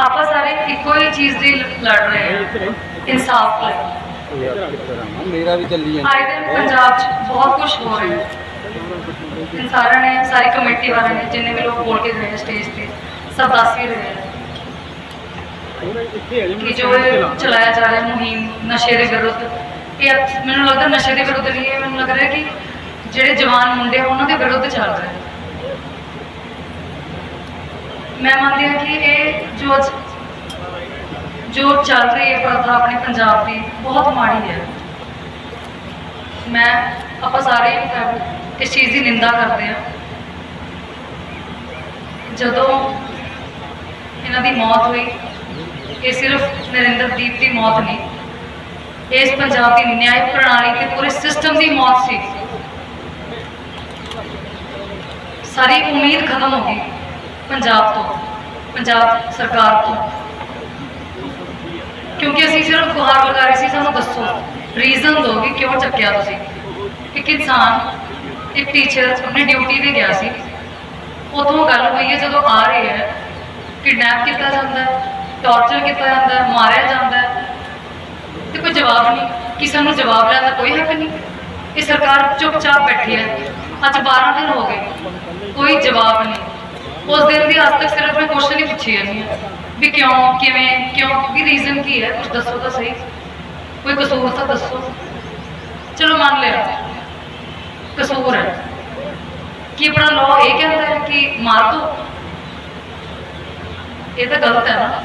ਆਪਾਂ ਸਾਰੇ ਇੱਕੋ ਹੀ ਚੀਜ਼ ਦੀ ਲੜ ਰਹੇ ਹਾਂ। ਇਨਸਾਫ ਲਈ। ਮੇਰਾ ਵੀ ਚੱਲੀ ਜਾਂਦਾ। ਆਏ ਦਿਨ ਪੰਜਾਬ 'ਚ ਬਹੁਤ ਕੁਝ ਹੋ ਰਿਹਾ ਹੈ। ਸਾਰਿਆਂ ਨੇ ਸਾਰੀ ਕਮੇਟੀ ਵਾਲਿਆਂ ਨੇ ਜਿੰਨੇ ਵੀ ਲੋਕ ਬੋਲ ਕੇ ਗਏ ਸਟੇਜ ਤੇ ਸਭ ਦੱਸ ਹੀ ਰਹੇ ਕਿ ਜੋ ਇਹ ਚਲਾਇਆ ਜਾ ਰਿਹਾ ਮੁਹਿੰਮ ਨਸ਼ੇ ਦੇ ਵਿਰੁੱਧ ਇਹ ਮੈਨੂੰ ਲੱਗਦਾ ਨਸ਼ੇ ਦੇ ਵਿਰੁੱਧ ਨਹੀਂ ਹੈ। ਮੈਨੂੰ ਲੱਗ ਰਿਹਾ ਕਿ ਜਿਹੜੇ ਜਵਾਨ ਮੁੰਡੇ ਉਹਨਾਂ ਦੇ ਵਿਰੁੱਧ ਚੱਲ ਰਿਹਾ ਹੈ। ਮੈਂ ਮੰਨਦੀ ਹਾਂ ਕਿ ਇਹ ਜੋ ਅੱਜ- ਜੋ ਚੱਲ ਰਹੀ ਹੈ ਪ੍ਰਥਾ ਆਪਣੇ ਪੰਜਾਬ ਦੀ, ਬਹੁਤ ਮਾੜੀ ਹੈ। ਮੈਂ, ਆਪਾਂ ਸਾਰੇ ਇਸ ਚੀਜ਼ ਦੀ ਨਿੰਦਾ ਕਰਦੇ ਹਾਂ। ਜਦੋਂ ਇਹਨਾਂ ਦੀ ਮੌਤ ਹੋਈ, ਇਹ ਸਿਰਫ ਨਰਿੰਦਰਦੀਪ ਦੀ ਮੌਤ ਨਹੀਂ, ਇਸ ਪੰਜਾਬ ਦੀ ਨਿਆਂ ਪ੍ਰਣਾਲੀ ਤੇ ਪੂਰੇ ਸਿਸਟਮ ਦੀ ਮੌਤ ਸੀ। ਸਾਰੀ ਉਮੀਦ ਖਤਮ ਹੋ ਗਈ। ਪੰਜਾਬ ਤੋਂ, ਪੰਜਾਬ ਸਰਕਾਰ ਤੋਂ। ਕਿਉਂਕਿ ਅਸੀਂ ਸਿਰਫ ਗੁਹਾਰ ਲਗਾ ਰਹੇ ਸੀ, ਸਾਨੂੰ ਦੱਸੋ ਰੀਜ਼ਨ ਦਿਓ ਕਿ ਕਿਉਂ ਚੱਕਿਆ ਤੁਸੀਂ? ਇੱਕ ਇਨਸਾਨ, ਇੱਕ ਟੀਚਰ ਆਪਣੀ ਡਿਊਟੀ ਤੇ ਗਿਆ ਸੀ। ਉਦੋਂ ਗੱਲ ਹੋਈ ਹੈ, ਜਦੋਂ ਆ ਰਹੇ ਹੈ ਕਿਡਨੈਪ ਕੀਤਾ ਜਾਂਦਾ ਹੈ ਟੌਰਚਰ ਕੀਤਾ ਜਾਂਦਾ ਮਾਰਿਆ ਜਾਂਦਾ ਤੇ ਕੋਈ ਜਵਾਬ ਨਹੀਂ ਕਿ ਸਾਨੂੰ ਜਵਾਬ ਲੈਣ ਦਾ ਕੋਈ ਹੱਕ ਨਹੀਂ। ਇਹ ਸਰਕਾਰ ਚੁੱਪਚਾਪ ਬੈਠੀ ਹੈ। ਅੱਜ 12 ਦਿਨ ਹੋ ਗਏ। ਕੋਈ ਜਵਾਬ ਉਸ ਦਿਨ ਦੀ ਅੱਜ ਤੱਕ ਸਿਰਫ ਮੈਂ ਕੁਐਸਚਨ ਹੀ ਪੁੱਛੀ ਜਾਂਦੀ ਹਾਂ ਵੀ ਕਿਉਂ, ਕਿਵੇਂ, ਕਿਉਂ, ਵੀ ਰੀਜ਼ਨ ਕੀ ਹੈ? ਕੁਝ ਦੱਸੋ ਤਾਂ ਸਹੀ। ਕੋਈ ਕਸੂਰ ਤਾਂ ਦੱਸੋ। ਚਲੋ ਮੰਨ ਲਿਆ। ਕਸੂਰ ਹੈ। ਕੀ ਆਪਣਾ ਲਾਅ ਇਹ ਕਹਿੰਦਾ ਹੈ ਕਿ ਮਾਰ ਦੋ? ਇਹ ਤਾਂ ਗਲਤ ਹੈ ਨਾ।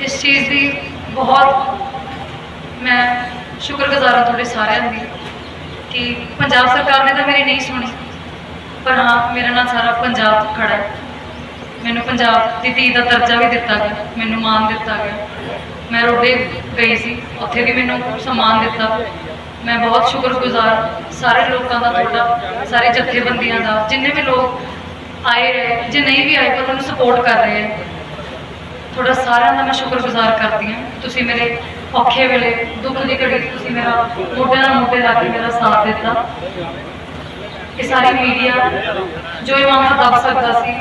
ਇਸ ਚੀਜ਼ ਦੀ ਬਹੁਤ ਮੈਂ ਸ਼ੁਕਰਗੁਜ਼ਾਰ ਹਾਂ ਤੁਹਾਡੇ ਸਾਰਿਆਂ ਦੀ। ਕਿ ਪੰਜਾਬ ਸਰਕਾਰ ਨੇ ਤਾਂ ਮੇਰੀ ਨਹੀਂ ਸੁਣੀ। ਪਰ ਹਾਂ, ਮੇਰੇ ਨਾਲ ਸਾਰਾ ਪੰਜਾਬ ਖੜਾ ਹੈ। ਮੈਨੂੰ ਪੰਜਾਬ ਦੀ ਧੀ ਦਾ ਦਰਜਾ ਵੀ ਦਿੱਤਾ ਗਿਆ, ਮੈਨੂੰ ਮਾਣ ਦਿੱਤਾ ਗਿਆ। ਮੈਂ ਰੋਡੇ ਗਈ ਸੀ, ਉੱਥੇ ਵੀ ਮੈਨੂੰ ਸਨਮਾਨ ਦਿੱਤਾ। ਮੈਂ ਬਹੁਤ ਸ਼ੁਕਰਗੁਜ਼ਾਰ ਸਾਰੇ ਲੋਕਾਂ ਦਾ ਤੁਹਾਡਾ, ਸਾਰੇ ਜਥੇਬੰਦੀਆਂ ਦਾ, ਜਿੰਨੇ ਵੀ ਲੋਕ ਆਏ ਹੈ ਜੇ ਨਹੀਂ ਵੀ ਆਏ ਪਰ ਮੈਨੂੰ ਸਪੋਰਟ ਕਰ ਰਹੇ ਹੈ ਤੁਹਾਡਾ ਸਾਰਿਆਂ ਦਾ ਮੈਂ ਸ਼ੁਕਰਗੁਜ਼ਾਰ ਕਰਦੀ ਹਾਂ। ਤੁਸੀਂ ਮੇਰੇ ਔਖੇ ਵੇਲੇ, ਦੁੱਖ ਦੀ ਘੜੀ ਤੁਸੀਂ ਮੇਰਾ ਮੋਢੇ ਨਾਲ ਮੋਢੇ ਲਾ ਕੇ ਮੇਰਾ ਸਾਥ ਦਿੱਤਾ। ਇਹ ਸਾਰੀ ਮੀਡੀਆ ਜੋ ਇਹ ਮਾਮਲਾ ਦੱਬ ਸਕਦਾ ਸੀ,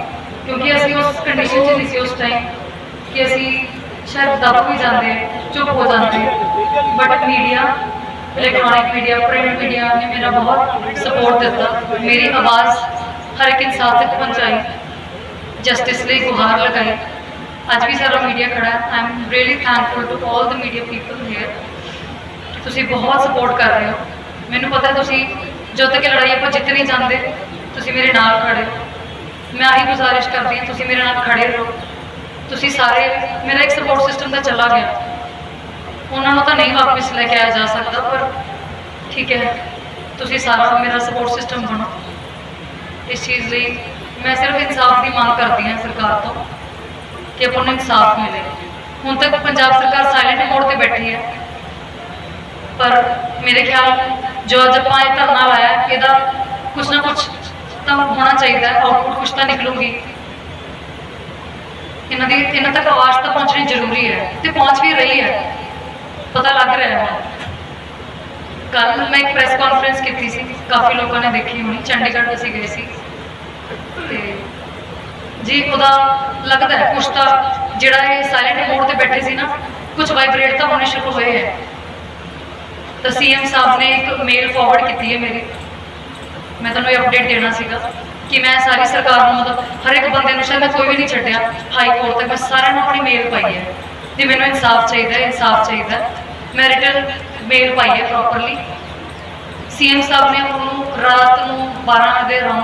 ਕਿਉਂਕਿ ਅਸੀਂ ਉਸ ਕੰਡੀਸ਼ਨ 'ਚ ਨਹੀਂ ਸੀ ਉਸ ਟਾਈਮ ਕਿ ਅਸੀਂ ਸ਼ਾਇਦ ਦੱਬ ਵੀ ਜਾਂਦੇ, ਚੁੱਪ ਹੋ ਜਾਂਦੇ। But media electronic media print media ਨੇ ਮੇਰਾ ਬਹੁਤ ਸਪੋਰਟ ਦਿੱਤਾ। ਮੇਰੀ ਆਵਾਜ਼ ਹਰ ਇੱਕ ਇਨਸਾਨ ਤੱਕ ਪਹੁੰਚਾਈ ਜਸਟਿਸ ਲਈ ਗੁਹਾਰ ਲਗਾਈ। ਅੱਜ ਵੀ ਸਾਰਾ ਮੀਡੀਆ ਖੜਾ I am really thankful to all the media people here ਤੁਸੀਂ ਬਹੁਤ ਸਪੋਰਟ ਕਰ ਰਹੇ ਹੋ। ਮੈਨੂੰ ਪਤਾ ਤੁਸੀਂ ਜਦੋਂ ਤੱਕ ਲੜਾਈ ਆਪਾਂ ਜਿੱਤ ਨਹੀਂ ਜਾਂਦੇ, ਤੁਸੀਂ ਮੇਰੇ ਨਾਲ ਖੜੇ ਮੈਂ ਆਹੀ ਗੁਜ਼ਾਰਿਸ਼ ਕਰਦੀ ਹਾਂ, ਤੁਸੀਂ ਮੇਰੇ ਨਾਲ ਖੜੇ ਰਹੋ। ਤੁਸੀਂ ਸਾਰੇ, ਮੇਰਾ ਇੱਕ ਸਪੋਰਟ ਸਿਸਟਮ ਤਾਂ ਚਲਾ ਗਿਆ। ਉਹਨਾਂ ਨੂੰ ਤਾਂ ਨਹੀਂ ਵਾਪਸ ਲੈ ਕੇ ਆਇਆ ਜਾ ਸਕਦਾ, ਪਰ ਠੀਕ ਹੈ। ਤੁਸੀਂ ਸਾਰਾ ਮੇਰਾ ਸਪੋਰਟ ਸਿਸਟਮ ਬਣੋ। ਇਸ ਚੀਜ਼ ਲਈ ਮੈਂ ਸਿਰਫ ਇਨਸਾਫ ਦੀ ਮੰਗ ਕਰਦੀ ਹਾਂ ਸਰਕਾਰ ਤੋਂ। ਕਿ ਆਪਾਂ ਨੂੰ ਇਨਸਾਫ ਮਿਲੇ। ਹੁਣ ਤੱਕ ਪੰਜਾਬ ਸਰਕਾਰ ਸਾਇਲੈਂਟ ਮੋਡ ਤੇ ਬੈਠੀ ਹੈ। ਪਰ ਮੇਰੇ ਖਿਆਲ ਜੋ ਅੱਜ ਆਪਾਂ ਇਹ ਧਰਨਾ ਲਾਇਆ, ਇਹਦਾ ਕੁਛ ਨਾ ਕੁਛ ਤਾਂ ਹੋਣਾ ਚਾਹੀਦਾ ਆਊਟਪੁੱਟ ਕੁਛ ਤਾਂ ਨਿਕਲੂਗੀ। ਇਹਨਾਂ ਦੀ, ਇਹਨਾਂ ਤੱਕ ਆਵਾਜ਼ ਤਾਂ ਪਹੁੰਚਣੀ ਜ਼ਰੂਰੀ ਹੈ ਤੇ ਪਹੁੰਚ ਵੀ ਰਹੀ ਹੈ। ਪਤਾ ਲੱਗ ਰਿਹਾ ਹੈ। ਕੱਲ ਮੈਂ ਇੱਕ ਪ੍ਰੈਸ ਕਾਨਫਰੰਸ ਕੀਤੀ ਸੀ, ਕਾਫੀ ਲੋਕਾਂ ਨੇ ਦੇਖੀ ਹੋਣੀ, ਚੰਡੀਗੜ੍ਹ ਅਸੀਂ ਗਏ ਸੀ। ਤੇ ਜੀ ਉਹਦਾ ਲੱਗਦਾ ਹੈ ਕੁਛ ਤਾਂ ਜਿਹੜਾ ਇਹ ਸਾਇਲੈਂਟ ਮੋਡ ਤੇ ਬੈਠੇ ਸੀ ਨਾ ਕੁਝ ਵਾਈਬ੍ਰੇਟ ਤਾਂ ਹੋਣੇ ਸ਼ੁਰੂ ਹੋਏ ਹੈ। ਤਾਂ ਸੀਐਮ ਸਾਹਿਬ ਨੇ ਇੱਕ ਮੇਲ ਫਾਰਵਰਡ ਕੀਤੀ ਹੈ ਮੇਰੀ। ਮੈਂ ਤੁਹਾਨੂੰ ਇਹ ਅਪਡੇਟ ਦੇਣਾ ਸੀਗਾ ਕਿ ਮੈਂ ਸਾਰੀ ਸਰਕਾਰ ਨੂੰ ਮਤਲਬ ਹਰ ਇੱਕ ਬੰਦੇ ਨੂੰ ਸ਼ਾਇਦ ਮੈਂ ਕੋਈ ਵੀ ਨਹੀਂ ਛੱਡਿਆ ਹਾਈ ਕੋਰਟ ਤੱਕ ਮੈਂ ਸਾਰਿਆਂ ਨੂੰ ਆਪਣੀ ਮੇਲ ਪਾਈ ਹੈ। ਕਿ ਮੈਨੂੰ ਇਨਸਾਫ ਚਾਹੀਦਾ ਹੈ, ਇਨਸਾਫ ਚਾਹੀਦਾ ਮੈਂ ਰਿਟਰਨ ਮੇਲ ਪਾਈ ਹੈ ਪ੍ਰੋਪਰਲੀ ਸੀਐਮ ਸਾਹਿਬ ਨੇ ਉਹਨੂੰ ਰਾਤ ਨੂੰ 12 ਵਜੇ ਅਰਾਊਂਡ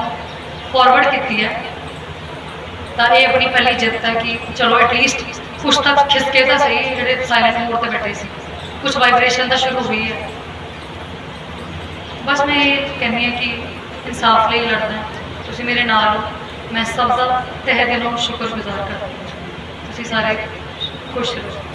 ਫਾਰਵਰਡ ਕੀਤੀ ਹੈ। ਤਾਂ ਇਹ ਆਪਣੀ ਪਹਿਲੀ ਜਿੱਤ ਹੈ ਕਿ ਚਲੋ ਐਟਲੀਸਟ ਕੁਛ ਤਾਂ ਖਿਸਕੇ ਤਾਂ ਸਹੀ ਜਿਹੜੇ ਸਾਇਲੈਂਟ ਮੋਡ ਤੇ ਬੈਠੇ ਸੀ। ਕੁਝ ਵਾਈਬ੍ਰੇਸ਼ਨ ਤਾਂ ਸ਼ੁਰੂ ਹੋਈ ਹੈ। ਬਸ ਮੈਂ ਇਹ ਕਹਿੰਦੀ ਹਾਂ ਕਿ ਇਨਸਾਫ ਲਈ ਲੜਨਾ ਤੁਸੀਂ ਮੇਰੇ ਨਾਲ ਹੋ। ਮੈਂ ਸਭ ਦਾ ਤਹਿ ਦਿਲੋਂ ਸ਼ੁਕਰਗੁਜ਼ਾਰ ਕਰਦੀ ਹਾਂ। ਤੁਸੀਂ ਸਾਰੇ ਖੁਸ਼ ਰਹੋ।